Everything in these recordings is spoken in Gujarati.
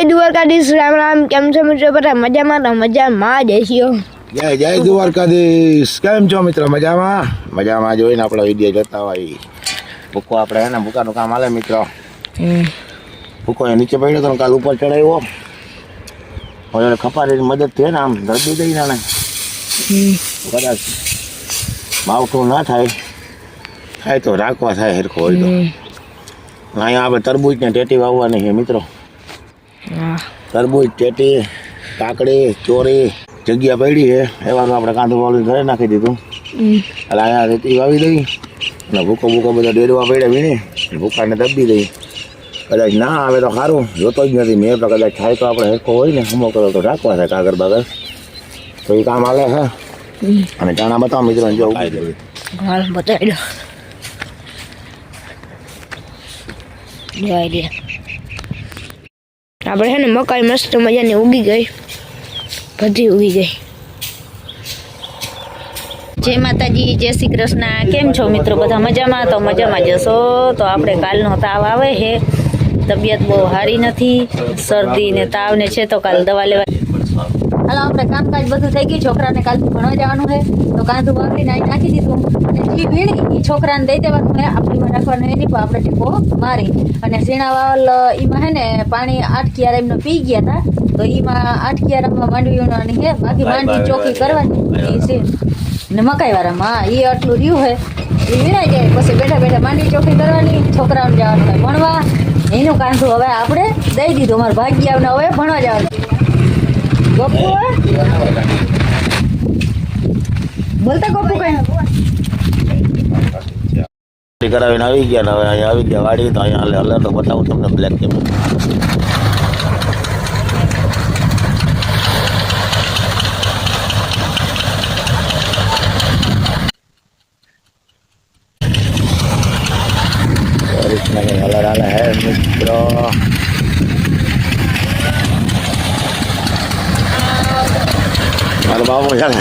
જય દ્વારકાધીશ રામ રામ કેમ છો મિત્રો? બધા મજામાં? તો મજામાં જ હશો. જય જય દ્વારકાધીશ. કેમ છો મિત્રો? મજામાં? મજામાં જોઈને આપણો વીડિયો જોતા હોય. ભૂકો આપણે એને ને ભૂકાનું કામ હાલે મિત્રો. ભૂકો એ નીચે પડ્યો તો કાલ ઉપર ચડાવ્યો. હવે ખપારીની મદદ થઈ ને આમ દર્દી દઈ ને કદાચ માવઠું ના થાય. થાય તો રાખવા થાય હરખો હોય તો. અહીંયા આપણે તરબૂચ ને ટેટી વાવવાની છે મિત્રો. તરબૂચ ટેટી કાકડી ચોરી જગ્યા પડી છે. એવાનું આપણે કાંદો વાળું ઘરે નાખી દીધું. એટલે અહીંયા રેતી વાવી દઈ. અને ભૂકો ભૂકો બધા ડેરવા પડ્યા વીણી. ભૂકાને દબી દઈ. કદાચ ના આવે તો સારું. જોતો જ નથી. મેં તો કદાચ થાય તો આપણે હેકો હોય ને. હમો કરો તો રાખવા છે કાગર બાગર તો એ કામ હાલે છે. અને ચણા બતાવો મિત્રો જો. બતાવી દો. જય દે. આપણે છે ને મકાઈ મસ્ત મજાની ઉગી ગઈ. બધી ઉગી ગઈ. જય માતાજી, જય શ્રી કૃષ્ણ. કેમ છો મિત્રો? બધા મજામાં? તો મજામાં જશો? તો આપણે કાલનો તાવ આવે છે. તબિયત બહુ સારી નથી. શરદી ને તાવ ને છે તો કાલ દવા લેવા હાલો આપણે કામકાજ બધું થઈ ગયું. છોકરાને કાલથી ભણવા જવાનું છે. તો કાંધું વાપરીને અહીં નાખી દીધું. અને જે વીણી એ છોકરાને દઈ દેવાનું છે. આપણીમાં રાખવાનું એની પણ આપણે ટીપો મારી. અને ઝીણાવાલ એમાં હે ને પાણી આઠ કિયાર એમને પી ગયા હતા તો એમાં આઠ કિયારામાં માંડવીઓની છે બાકી માંડવી ચોખ્ખી કરવાની. એ છે. ને મકાઈ વાળામાં એ આટલું રહ્યું છે એ વીણાઈ જાય પછી બેઠા બેઠા માંડવી ચોખ્ખી કરવાની છોકરાઓને જવાનું ભણવા. એનું કાંધું હવે આપણે દઈ દીધું. અમારા ભાગ્યાને હવે ભણવા જવાનું. ગોપુ? બોલતા ગપુ કઈ કરાવીને આવી ગયા ને હવે અહીંયા આવી ગયા વાડી તો અહીંયા હલે તો બતાવું તમને બ્લેક કેમ રીતના કંઈ હલર હાલે હે મિત્રો બાબુ ચાલે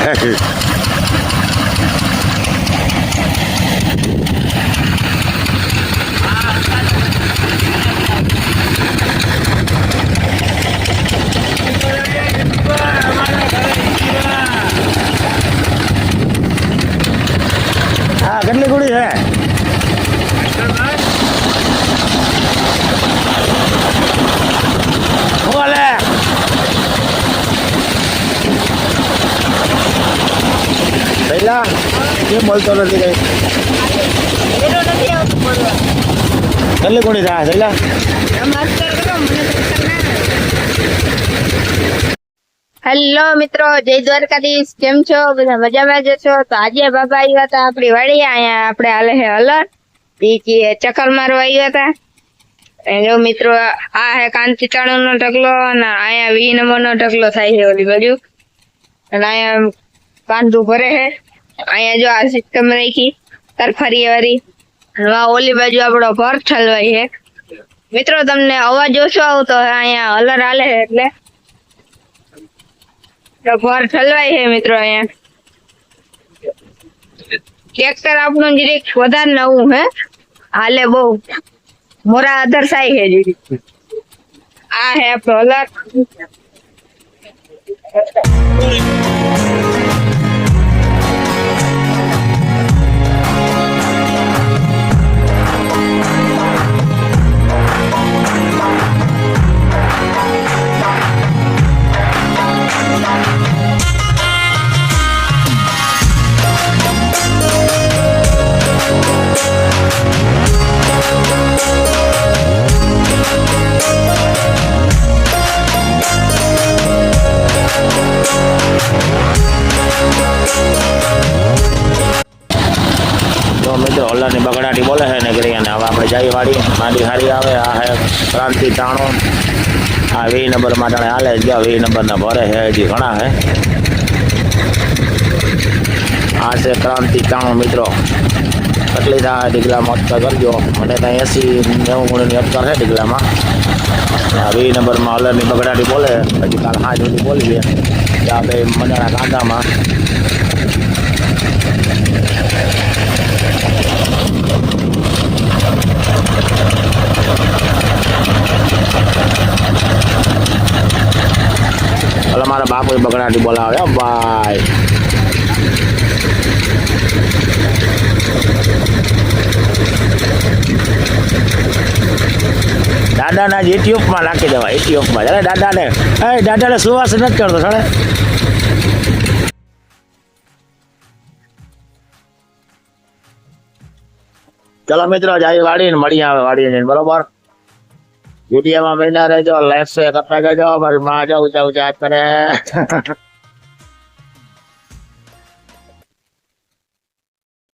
હા કેટલી ગુડી છે? પહેલા કેમ બોલતો નથી કઈ. એટલે ગુડી રાહ પહેલા હેલો મિત્રો, જય દ્વારકાધીશ. કેમ છો? બધા મજામાં જશો તો આજે બાબા આવ્યા હતા આપણી વાડી અહીંયા આપણે હાલે છે અલર્ટ એ ચક્કર મારવા આવ્યા હતા. એ જો મિત્રો, આ હે કાંતિતાણો નો ઢગલો અને અહીંયા વી નંબર નો ઢગલો થાય છે ઓલી બાજુ. અને અહીંયા કાંદું ભરે છે અહીંયા જો આ સિસ્ટમ રાખી. તરફરી ફરી વરી. ઓલી બાજુ આપણો ભર ઠલવાય છે. મિત્રો, તમને અવાજ ઓછો આવતો હોય, અહીંયા હલર હાલે છે એટલે. ઘર ઠલવાય છે મિત્રો અહીંયા. ટ્રેક્ટર આપણું જરીક વધારે નવું હે. હાલે બહુ. મોરા અધર સાઈ છે જરીક આ હે આપણો અલગ મિત્રો હલ્લાની બગડાટી બોલે છે ને કરી અને હવે આપણે જઈ વાડી માંડી હારી આવે, આ હે ક્રાંતિ તાણો આ વી નંબરમાં જાણે હાલે જ ગયા, વી નંબરના ભરે છે, હજી ઘણા છે. આ છે ક્રાંતિ તાણો મિત્રો. કેટલી થાય ડીગલામાં અટકા કરજો. મને ત્યાં એસી નેવું ગુણની અટકા છે ડીગલામાં આ વી નંબરમાં હલરની બગડાટી બોલે હજી કાલ હાજ સુધી બોલીએ. ત્યાં બે મંડાણા કાંદામાં મારા બાપુ બગડાટી બોલાવે ભાઈ. દાદાના જ એટીઓફમાં નાખી દેવા એટીઓફમાં દાદાને. એ દાદાને સુવાસ નથી કરતો સાડે ચલો મિત્રો જાય વાડીને મળી આવે વાડીને, બરોબર? વિડીયોમાં મહિના રહેજો લાઈફ શે કરતા જજો મારી માં જાઉં જાઉં જાત કરે.